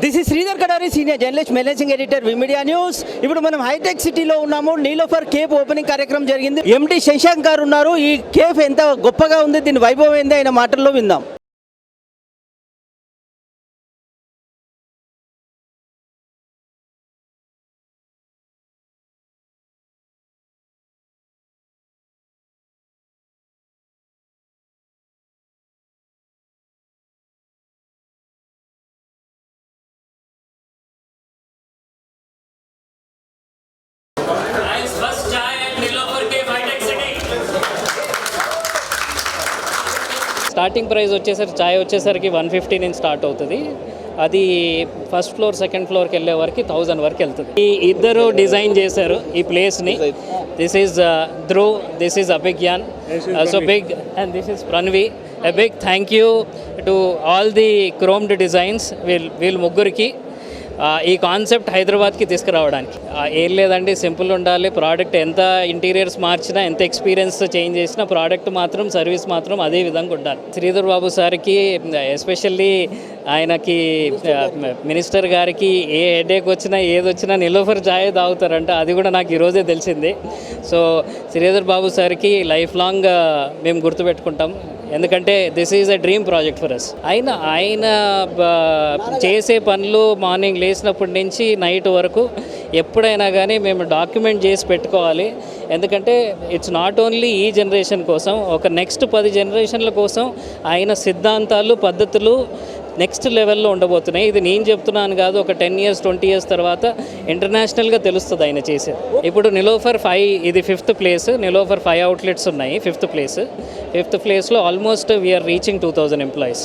This is Sridhar Kadari senior journalist managing editor V media news ఇప్పుడు మనం hitech సిటీలో ఉన్నాము. నీలోఫర్ కేఫ్ ఓపెనింగ్ కార్యక్రమం జరిగింది. ఎండి శశాంక్ గారు ఉన్నారు. ఈ కేఫ్ ఎంత గొప్పగా ఉంది? దీని వైభవం ఏంది? ఆయన మాటల్లో విందాం. స్టార్టింగ్ ప్రైస్ వచ్చేసరికి చాయ్ వచ్చేసరికి వన్ ఫిఫ్టీ నుంచి స్టార్ట్ అవుతుంది. అది ఫస్ట్ ఫ్లోర్ సెకండ్ ఫ్లోర్కి వెళ్ళే వరకు థౌజండ్ వరకు వెళ్తుంది. ఈ ఇద్దరు డిజైన్ చేశారు ఈ ప్లేస్ని this is Dhruv this is Abhijnan so big and this is Pranavi a big thank you to all the chromed designs wheel వీళ్ళ ముగ్గురికి ఈ కాన్సెప్ట్ హైదరాబాద్కి తీసుకురావడానికి. ఏం లేదండి సింపుల్ ఉండాలి. ప్రోడక్ట్ ఎంత ఇంటీరియర్స్ మార్చినా ఎంత ఎక్స్పీరియన్స్ చేంజ్ చేసినా ప్రోడక్ట్ మాత్రం సర్వీస్ మాత్రం అదే విధంగా ఉండాలి. శ్రీధర్ బాబు సార్కి ఎస్పెషల్లీ ఆయనకి మినిస్టర్ గారికి ఏ హెడేక్ వచ్చినా ఏది వచ్చినా నిలోఫర్ చాయ్ తాగుతారంట. అది కూడా నాకు ఈరోజే తెలిసింది. సో శ్రీధర్ బాబు సార్కి లైఫ్ లాంగ్ మేము గుర్తుపెట్టుకుంటాం. ఎందుకంటే this is a dream project for us ఆయన ఆయన చేసే పనులు మార్నింగ్ లేచినప్పటి నుంచి నైట్ వరకు ఎప్పుడైనా కానీ మేము డాక్యుమెంట్ చేసి పెట్టుకోవాలి. ఎందుకంటే ఇట్స్ నాట్ ఓన్లీ ఈ జనరేషన్ కోసం ఒక నెక్స్ట్ పది జనరేషన్ల కోసం ఆయన సిద్ధాంతాలు పద్ధతులు నెక్స్ట్ లెవెల్లో ఉండబోతున్నాయి. ఇది నేను చెప్తున్నాను కాదు ఒక టెన్ ఇయర్స్ ట్వంటీ ఇయర్స్ తర్వాత ఇంటర్నేషనల్గా తెలుస్తుంది ఆయన చేసేది. ఇప్పుడు నిలోఫర్ ఫైవ్ ఇది fifth place. Niloufer five outlets ఉన్నాయి ఫిఫ్త్ ప్లేస్. ఫిఫ్త్ ప్లేస్లో almost we are reaching two thousand employees